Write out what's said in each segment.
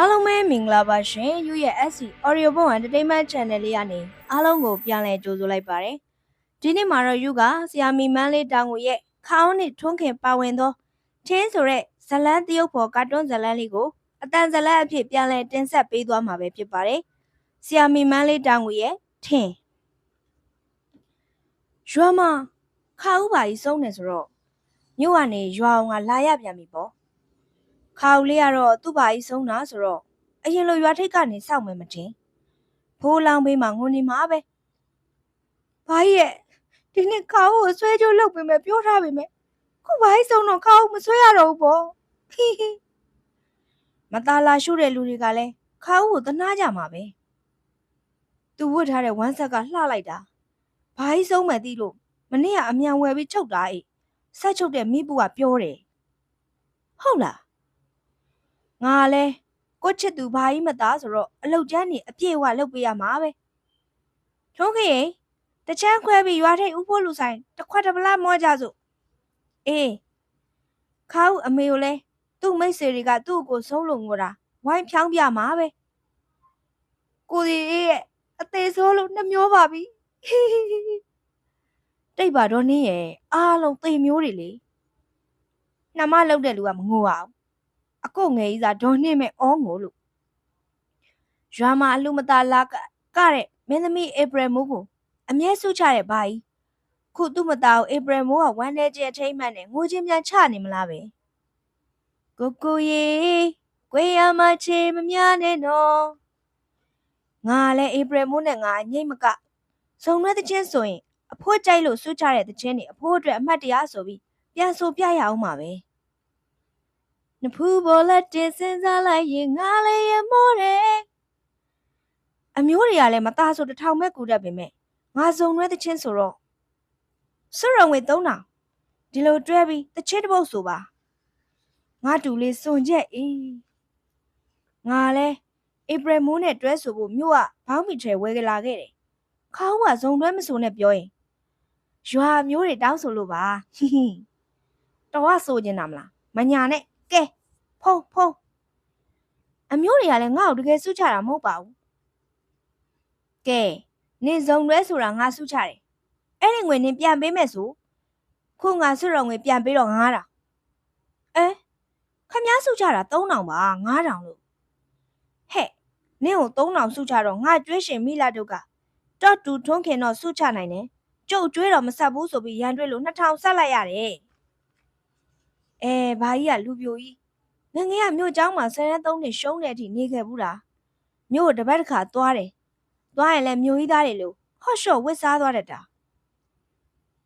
အားလုံးပဲမင်္ဂလာပါရှင်ယူရဲ့ SC Audio Book Entertainment Channel လေးကနေအားလုံးကိုပြန်လည်ကြိုဆိုလိုက်ပါတယ်ဒီနေ့မှာတော့ယူကဆရာမီမန်းလေးတောင်ကိုရဲ့ခေါင်းနဲ့ထွန်းခင်ပါဝင်သောထင်းဆိုတဲ့ဇလန်းတရုပ်ဖော်ကာတွန်းဇလန်းလေးကိုအတန်ဇလန်းအဖြစ်ပြန်လည်တင်ဆက်ပေးသွားမှာပဲဖြစ်ပါတယ်ဆရာမီမန်းလေးတောင်ကိုရဲ့ထင်းရွာမှာခါဥပါကြီးစုံနေဆိုတော့မြို့ကနေရွာအောင်ကလာရပြန်ပြီပေါ့ ခါဦးလေးကတော့သူ့ပါကြီးဆုံးတာဆိုတော့အရင်လိုရွာထိပ်ကနေစောင့်မယ်မတင်ဖိုးလောင်ဘေးမှာငုံနေမှာပဲဘာကြီးရဲ့ဒီနေ့ခါဦးကိုဆွဲကြိုးလုပ်ပေးမယ်ပြောထားပေးမယ်ခုဘာကြီးဆုံးတော့ခါဦးမဆွဲရတော့ဘူးပေါ့ဟီဟီမตาလာရှုတဲ့လူတွေကလည်းခါဦးကိုသနာကြမှာပဲသူဝတ်ထားတဲ့ဝမ်းဆက်ကလှလိုက်တာဘာကြီးဆုံးမယ်သိလို့မနေ့ကအမြန်ဝယ်ပြီးချုပ်တာအေးဆက်ချုပ်တဲ့မိပူကပြောတယ်ဟုတ်လား ငါလည်းကိုချစ်သူဘာကြီးမသားဆိုတော့အလုတ်ကျန်းနေအပြည့်အဝလုပ်ပေးရမှာပဲထုံးခေတချမ်းခွဲပြီးရွာထိပ်ဥဖို့လူဆိုင်တစ်ခွက်တစ်ပလားမောကြစို့အေးခါဦးအမေကိုလဲသူ့မိတ်ဆွေတွေကသူ့ကိုဆုံးလို့ငိုတာဝိုင်းဖြောင်းပြမှာပဲကိုကြီးအေးရဲ့အသေးဆိုးလို့နှမျောပါပြီတိတ်ပါတော့နင်းရဲ့အားလုံးသေမျိုးတွေလေနှမလောက်တဲ့လူကမငိုအောင် အကုတ်ငယ်ကြီးစားဒေါ်နှင်းမဲ့အောငိုလို့ရွာမှာအလူမသားလာကကတဲ့မင်းသမီးဧပြီမိုးကိုအမြဲဆုချတဲ့ဘာကြီးခုသူ့မသားကိုဧပြီမိုးကဝမ်းနေခြင်းအထိမ့်မှန်နဲ့ငိုချင်းပြန်ချနေမလားပဲကိုကိုရေကိုရမချေမများနဲ့နော်ငါလည်းဧပြီမိုးနဲ့ငါအငိမ့်မကစုံရွက်တဲ့ချင်းဆိုရင်အဖိုးကြိုက်လို့ဆုချတဲ့တဲ့ချင်းတွေအဖိုးအတွက်အမှတ်တရဆိုပြီးပြန်ဆိုပြရအောင်ပါပဲ နဖူးပေါ်လက်တင်စင်စားလိုက်ရင်ငါလည်းရမိုးတယ်အမျိုးတွေကလည်းမသားဆိုတစ်ထောင်မဲ့ကူတတ်ပေမဲ့ငါစုံရွဲသချင်းဆိုတော့စွရံဝေ3000ဒီလိုတွဲပြီးတစ်ချင်းတစ်ပုတ်ဆိုပါငါတူလေးစွန်ချက်အေးငါလဲဧပြီမိုးနဲ့တွဲဆိုဖို့မြို့ကဘောင်းမီထဲဝဲကြလာခဲ့တယ်ခေါင်းကဇုံတွဲမဆိုနဲ့ပြောရင်ရွာမျိုးတွေတောင်းဆိုလို့ပါဟိဟိတော်ကဆိုကျင်တာမလားမညာနဲ့ ကဲဖုံးဖုံးအမျိုးတွေကလည်းငါ့ကိုတကယ်စုချတာမဟုတ်ပါဘူးကဲနင်ဇုံတွဲဆိုတာငါစုချတယ်အဲ့ဒီငွေနင်ပြန်ပေးမယ်ဆိုခုငါစုတော်ငွေပြန်ပေးတော့9000အဲခမည်းစုချတာ3000ပါ9000လို့ဟဲ့နင့်ကို3000စုချတော့ငါကျွေးရှင်မိလာတို့ကတော့တူထွန်းခင်တော့စုချနိုင်တယ်ကျုပ်ကျွေးတော့မဆက်ဘူးဆိုပြီးရန်တွေးလို့2000ဆက်လိုက်ရတယ် အဲဘာကြီးကလူပြိုကြီးငငယ်ကမြို့เจ้าမှာဆယ်ရန်သုံးနေရှုံးတဲ့အထိနေခဲ့ဘူးလားမြို့ကိုတစ်ပတ်တစ်ခါသွားတယ်သွားရင်လည်းမြို့ကြီးသားတွေလို့ဟော့ရှော့ဝစ်စားသွားတတ်တာ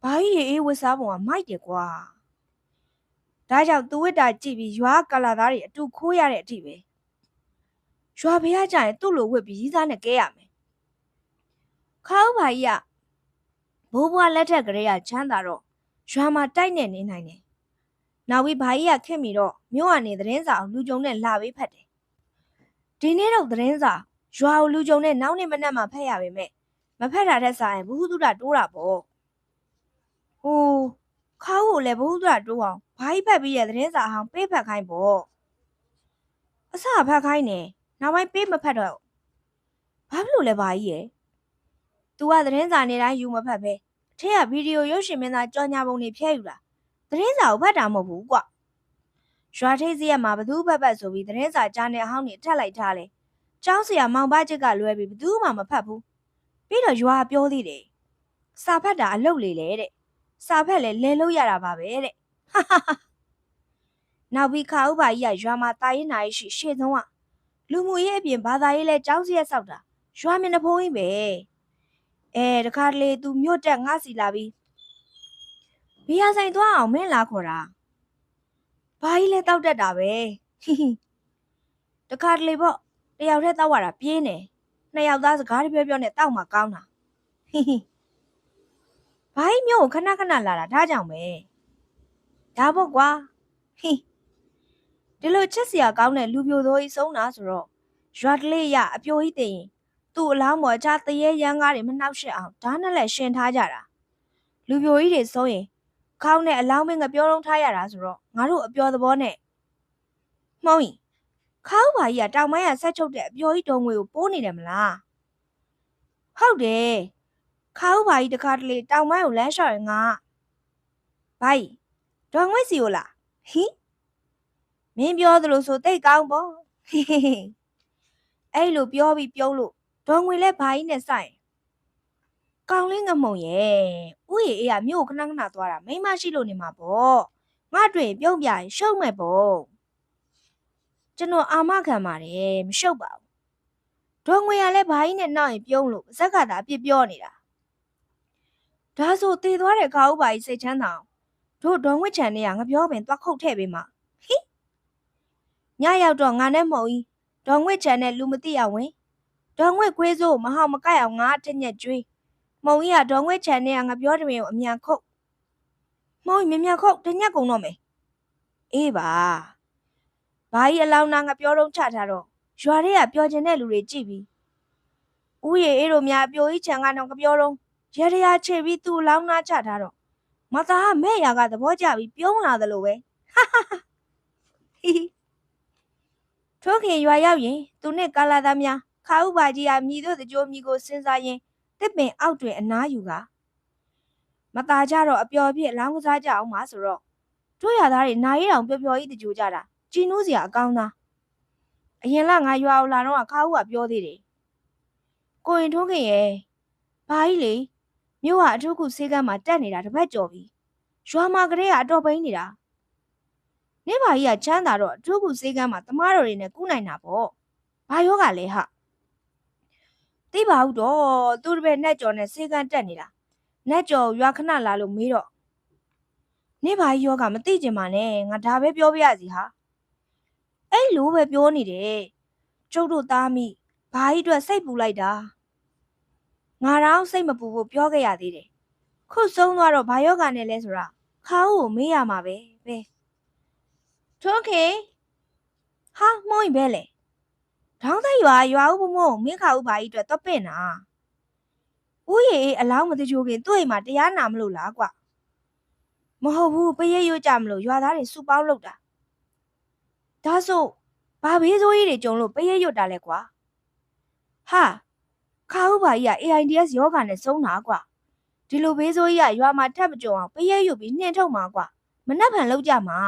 ဘာကြီးရေအေးဝစ်စားပုံကမိုက်တယ်ကွာဒါကြောင့်သူဝစ်တာကြည့်ပြီးရွာကလာသားတွေအတူခိုးရတဲ့အထိပဲရွာဖေးကကြရင်သူ့လိုဝစ်ပြီးကြီးစားနဲ့ကဲရမယ်ခါဦးဘာကြီးကဘိုးဘွားလက်ထက်ကလေးကချမ်းသာတော့ရွာမှာတိုက်နေနေနိုင်တယ် နောက်ပြီးဘာကြီးကခင်ပြီးတော့မြို့ကနေသတင်းစာကိုလူကြုံနဲ့လာပေးဖတ်တယ်။ဒီနေ့တော့သတင်းစာရွာကိုလူကြုံနဲ့နောက်နေ့မနက်မှဖတ်ရပါမယ်။မဖတ်တာတဲ့စာရင်ဘ ഹു တုဒတိုးတာပေါ့။ဟိုခါကိုလည်းဘ ഹു တုဒတိုးအောင်ဘာကြီးဖတ်ပြီးရဲ့သတင်းစာအောင်ပေးဖတ်ခိုင်းပေါ့။အစဖတ်ခိုင်းနေနောက်ပိုင်းပေးမဖတ်တော့ဘာဖြစ်လို့လဲဘာကြီးရဲ့။ तू ကသတင်းစာနေတိုင်းယူမဖတ်ပဲအထက်ကဗီဒီယိုရုပ်ရှင်မင်းသားကြော်ညာပုံတွေဖြဲယူတာ သတင်းစာကိုဖတ်တာမဟုတ်ဘူးကွရွာထိပ်စီရမှာဘသူဘက်ဘက်ဆိုပြီးသတင်းစာကြားနေအဟောင်းနေထက်လိုက်ထားလဲကျောင်းဆရာမောင်ပါချစ်ကလွဲပြီးဘသူမှမဖတ်ဘူးပြီးတော့ရွာပြောသေးတယ်စာဖတ်တာအလုပ်လေလေတဲ့စာဖတ်လဲလဲလို့ရတာပါပဲတဲ့ဟာဟာဟာနောက်ပြီးခါဥပါကြီးကရွာမှာတာရင်နာရေးရှိရှေ့ဆုံးကလူမှုရေးအပြင်ဘာသာရေးလဲကျောင်းစီရက်ဆောက်တာရွာမျက်နှာဖုံးကြီးပဲအဲတခါတလေသူမြို့တက်ငါစီလာပြီး ဘီယာဆိုင်သွားအောင်မင်းလာခေါ်တာဘာကြီးလဲတောက်တက်တာပဲဟိဟိတခါတလေပေါ့တယောက်တည်းတောက်ရတာပြင်းတယ်နှစ်ယောက်သားစကားတပြောပြောနဲ့တောက်မှကောင်းတာဟိဟိဘာကြီးမျိုးကိုခဏခဏလာတာဒါကြောင့်ပဲဒါပေါ့ကွာဟိဒီလိုချက်စရာကောင်းတဲ့လူပြိုသောကြီးဆုံးတာဆိုတော့ရွာကလေးရအပြိုကြီးတင်ရင်သူ့အလောင်းပေါ်အခြားတရေရန်ကားတွေမနှောက်ရှက်အောင်ဓာတ်နဲ့လည်းရှင်ထားကြတာလူပြိုကြီးတွေဆုံးရင် ခေါင်းနဲ့အလောင်းမင်းငပြောလုံးထားရတာဆိုတော့ငါတို့အပျော်သဘောနဲ့မှုံးရင်ခါဥပါကြီးကတောင်ပိုင်းကဆက်ချုပ်တဲ့အပျော်ကြီးဒုံငွေကိုပိုးနေတယ်မလားဟုတ်တယ်ခါဥပါကြီးတခါတလေတောင်ပိုင်းကိုလမ်းလျှောက်ရင်ငါဘိုင်ဒုံငွေစီကိုလားဟိမင်းပြောသလိုဆိုတိတ်ကောင်းပေါ့ဟေးဟေးဟေးအဲ့လိုပြောပြီးပြုံးလို့ဒုံငွေလဲဘာကြီးနဲ့ဆိုင် ကောင်းလင်းငမုံရဲ့ဥယေအေးကမြို့ကိုခဏခဏသွားတာမိမရှိလို့နေမှာပေါ့ငါတွေ့ရင်ပြုံးပြရင်ရှုံးမဲ့ပေါ့ကျွန်တော်အာမခံပါတယ်မရှုပ်ပါဘူးဒေါ်ငွေရလဲဘာကြီးနဲ့နောက်ရင်ပြုံးလို့ပါဇက်ကသာအပြစ်ပြောနေတာဒါဆိုတည်သွားတဲ့ခါဥပါကြီးစိတ်ချမ်းသာအောင်တို့ဒေါ်ငွေချန်နဲ့ကငါပြောပင်သွားခုတ်ထည့်ပေးမှာဟိညရောက်တော့ငါနဲ့မဟုတ်ကြီးဒေါ်ငွေချန်နဲ့လူမသိအောင်ဝင်ဒေါ်ငွေခွေးစိုးကိုမဟောင်မကိုက်အောင်ငါတညက်ကျွေး မုံကြီးကဒေါ်ငွေချန်နဲ့ကငါပြောတယ်ကိုအမြန်ခုတ်မုံကြီးမြမြန်ခုတ်တညက်ကုန်တော့မယ်အေးပါဘာကြီးအလောင်းနာငါပြောတော့ချထားတော့ရွာတွေကပြောချင်တဲ့လူတွေကြည့်ပြီးဥယေအေးတို့များအပြိုကြီးချန်ကတော့ကပြောတော့ရရရချေပြီးသူ့အလောင်းနာချထားတော့မသားကမဲ့ရကသဘောကျပြီးပြုံးလာသလိုပဲဟာဟာဟာဟီဟီထို့ခင်ရွာရောက်ရင်သူနဲ့ကာလာသားများခါဥပါကြီးကမြည်တို့တကြိုးမြည်ကိုစဉ်းစားရင် တစ်ပင်အောက်တွင်အနားယူကမตาကြတော့အပျော်ပြစ်လောင်းကစားကြအောင်ပါဆိုတော့တို့ရသားတွေနာရီတောင်ပျော်ပျော်ကြီးတကြိုကြတာကြည်နူးစရာအကောင်းသားအရင်ကငါရွာအောင်လာတော့ခါဦးကပြောသေးတယ်ကိုရင်ထုံးခင်ရဲ့ဘာကြီးလေမြို့ဟာအထုခုဆေးကမ်းမှာတက်နေတာတစ်ပတ်ကျော်ပြီရွာမှာကလေးကအတော်ပိန်းနေတာနေပါကြီးကချမ်းသာတော့အထုခုဆေးကမ်းမှာတမားတော်တွေနဲ့ကူးနိုင်တာပေါ့ဘာယောဂလဲဟာ သိပါဘူးတော့သူတပည့်နဲ့ကြော်နဲ့စေကန်းတက်နေတာနဲ့ကြော်ရွာခဏလာလို့မေးတော့နေပါကြီးယောကမသိကျင်ပါနဲ့ငါဒါပဲပြောပြရစီဟာအဲ့လိုပဲပြောနေတယ်ကျုပ်တို့သားမိဘာကြီးအတွက်စိတ်ပူလိုက်တာငါတော့စိတ်မပူဖို့ပြောခဲ့ရသေးတယ်ခုဆုံးသွားတော့ဘာယောဂနဲ့လဲဆိုတာခါဦးကိုမေးရမှာပဲပဲထိုးခေဟာမောင်ပဲလေ ထောင်းသက်ရွာရွာဦးဘမို့မင်းခါဦးဘာကြီးအတွက်တော့ပင့်တာဦးရေအလောင်းမတကြိုခင်သူ့အိမ်မှာတရားနာမလို့လားကွမဟုတ်ဘူးပရဲရွတ်ကြမလို့ရွာသားတွေစုပေါင်းလုပ်တာဒါဆိုဘာဘေးစိုးကြီးတွေကြုံလို့ပရဲရွတ်တာလဲကွာဟာခါဦးဘာကြီးက AIDS ယောဂာနဲ့ဆုံးတာကွာဒီလိုဘေးစိုးကြီးကရွာမှာထပ်မကြုံအောင်ပရဲရွတ်ပြီးနှင်ထုတ်မှာကွာမနှက်ဖန်လောက်ကြမှာ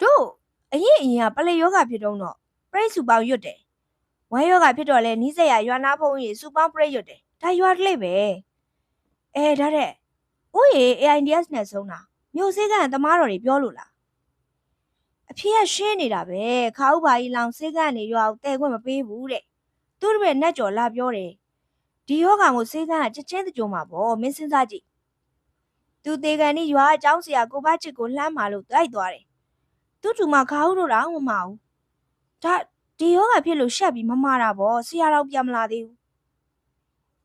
တို့အရင်အရင်ကပလေယောဂါဖြစ်တော့တော့ ပရိတ်စုပေါင်းရွတ်တယ်။ဝမ်းရောဂါဖြစ်တော့လဲနီးစက်ရရွာနာဖုံးကြီးစုပေါင်းပရိတ်ရွတ်တယ်။ဒါရွာတလိမ့်ပဲ။အဲဒါတဲ့။ဦးရေ AIDS နဲ့ဆုံးတာမြို့စေးကန်တမားတော်တွေပြောလို့လား။အဖေကရှင်းနေတာပဲ။ခါဥပါကြီးလောင်စေးကန်နေရွာကိုတဲခွင့်မပေးဘူးတဲ့။သူ့တပည့်နဲ့ကြော်လာပြောတယ်။ဒီယောဂါကိုစေးကန်ကချက်ချင်းကြုံမှာပေါ့မင်းစဉ်းစားကြည့်။သူသေးကန်นี่ရွာအကြောင်းဆရာကိုဘချစ်ကိုလှမ်းမာလို့တိုက်သွားတယ်။သူ့တူမခါဟုတို့တော့မမအောင် ဒါဒီယောဂဖြစ်လို့ရှက်ပြီးမမာတာပေါ့ဆရာတော့ပြန်မလာသေးဘူး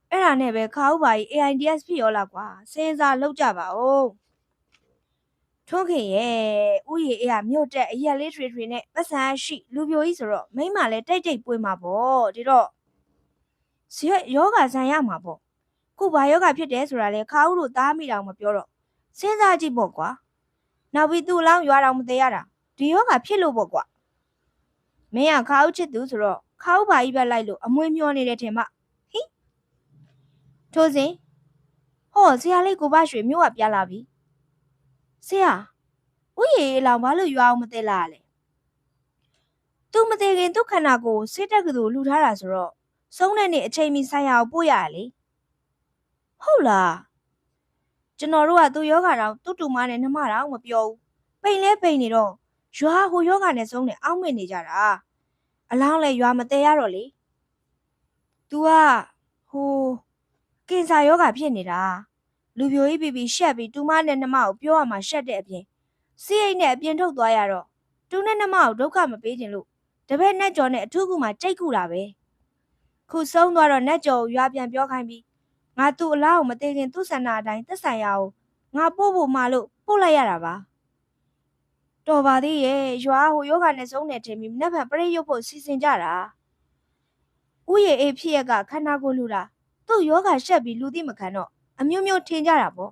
အဲ့ဒါနဲ့ပဲခါဥပါကြီး AIDS ဖြစ်ရောလားကွာစဉ်းစားလောက်ကြပါဦးထွန်းခင်ရဲ့ဥယေအေးကမြို့တက်အရက်လေးထွေထွေနဲ့ပတ်စံရှိလူပြိုကြီးဆိုတော့မိမလည်းတိတ်တိတ်ပွေးမှာပေါ့ဒီတော့ဇေယောဂဆန်ရမှာပေါ့ခုဘာယောဂဖြစ်တယ်ဆိုတာလေခါဥတို့သားမိတောင်မပြောတော့စဉ်းစားကြည့်ပေါ့ကွာနောက်ပြီးသူ့အလောင်းရွာတော်မသေးရတာဒီယောဂဖြစ်လို့ပေါ့ကွာ မင်းကခါအုပ်ချစ်သူဆိုတော့ခါအုပ်ပါကြီးပဲလိုက်လို့အမွေမျောနေတယ်ထင်မဟိထိုးစဉ်ဟောဆရာလေးကိုဘရွှေမြို့ကပြလာပြီဆရာဥယေအလောင်ဘာလို့ရွာအောင်မသိလားလဲသူမသိခင်သူခန္ဓာကိုယ်စိတ်တက်ကတူလှူထားတာဆိုတော့ဆုံးတဲ့နေ့အချိန်မီဆိုင်ရအောင်ပို့ရရလေဟုတ်လားကျွန်တော်တို့ကသူ့ယောဂါတော့တူတူမနဲ့နှမတော့မပြောဘူးပိန်လဲပိန်နေတော့ ရွာဟိုယောဂနဲ့ဆုံးနေအောက်မေ့နေကြတာအလောင်းလဲရွာမတဲရတော့လေ तू ကဟိုကင်ဆာယောဂဖြစ်နေတာလူပြိုကြီးပြီးပြီးရှက်ပြီးတူမနဲ့နှမကိုပြောရမှာရှက်တဲ့အပြင်စီးအိတ်နဲ့အပြင်ထုတ်သွားရတော့တူနဲ့နှမကိုဒုက္ခမပေးခြင်းလို့တပည့်နဲ့ကြော်နဲ့အထူးကူမှကြိတ်ကူတာပဲခုဆုံးသွားတော့နဲ့ကြော်ကိုရွာပြန်ပြောခိုင်းပြီးငါသူ့အလားကိုမသေးခင်သူ့ဆန္ဒအတိုင်းသက်ဆိုင်ရအောင်ငါပို့ဖို့မှလို့ပို့လိုက်ရတာပါ တော်ပါသေးရဲ့ရွာဟိုယောဂနဲ့ဆုံးနေတယ်မီမနေ့ကပရိတ်ရုပ်ဖို့စီစဉ်ကြတာဥယေအေးဖြစ်ရကခန္ဓာကိုယ်လူတာသူ့ယောဂရှက်ပြီးလူသိမခံတော့အမျိုးမျိုးထင်ကြတာပေါ့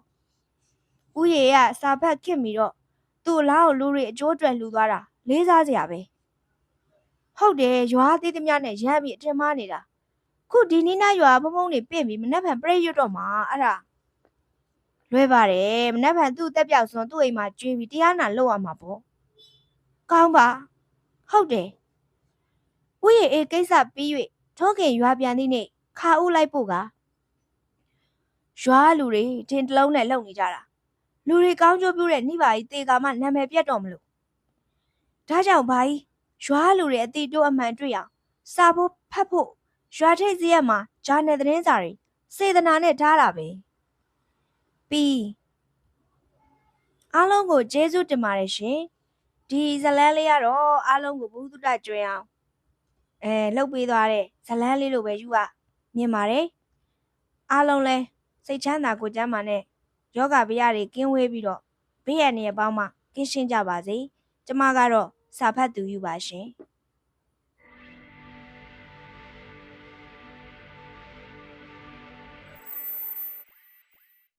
ဥယေကစာဖတ်ခင်ပြီးတော့သူ့အလားကိုလူတွေအကျိုးအတွက်လူသွားတာလေးစားစရာပဲဟုတ်တယ်ရွာသေးသမျှနဲ့ရမ်းပြီးအတင်မနေတာခုဒီနီးနားရွာဘုံဘုံနေပြင့်ပြီးမနှက်ဖန်ပြည့်ရွတ်တော့မှာအဲ့ဒါ လွဲပါတယ်မနှက်ဖန်သူ့တက်ပြောက်စွန်သူ့အိမ်မှာကျွေးပြီးတရားနာလုပ်ရမှာပေါ့ကောင်းပါဟုတ်တယ်ဥယေအေးကိစ္စပြီး၍ထုံးခင်ရွာပြန်သည့်နေ့ခါဦးလိုက်ဖို့ကရွာလူတွေထင်တလုံးနဲ့လုံနေကြတာလူတွေကောင်းကျိုးပြုတဲ့နှိပါကြီးတေကာမှနာမည်ပြတ်တော့မလို့ဒါကြောင့်ဘာကြီးရွာလူတွေအတိတိုးအမှန်တွေ့အောင်စာဖို့ဖတ်ဖို့ရွာထိပ်စရက်မှာဂျာနယ်သတင်းစာတွေစေတနာနဲ့ထားတာပဲ ပြီးအားလုံးကိုကျေးဇူးတင်ပါတယ်ရှင်ဒီဇတ်လန်းလေးကတော့အားလုံးကိုဘုသူတ္တကျွင်အောင်အဲလှုပ်ပေးသွားတဲ့ဇတ်လန်းလေးလိုပဲယူရမြင်ပါတယ်အားလုံးလဲစိတ်ချမ်းသာကိုယ်ကျန်းမာနဲ့ယောဂဗျာတွေကင်းဝေးပြီးတော့ဘေးရန်တွေပေါင်းမှကင်းရှင်းကြပါစေကျမကတော့စာဖတ်သူယူပါရှင်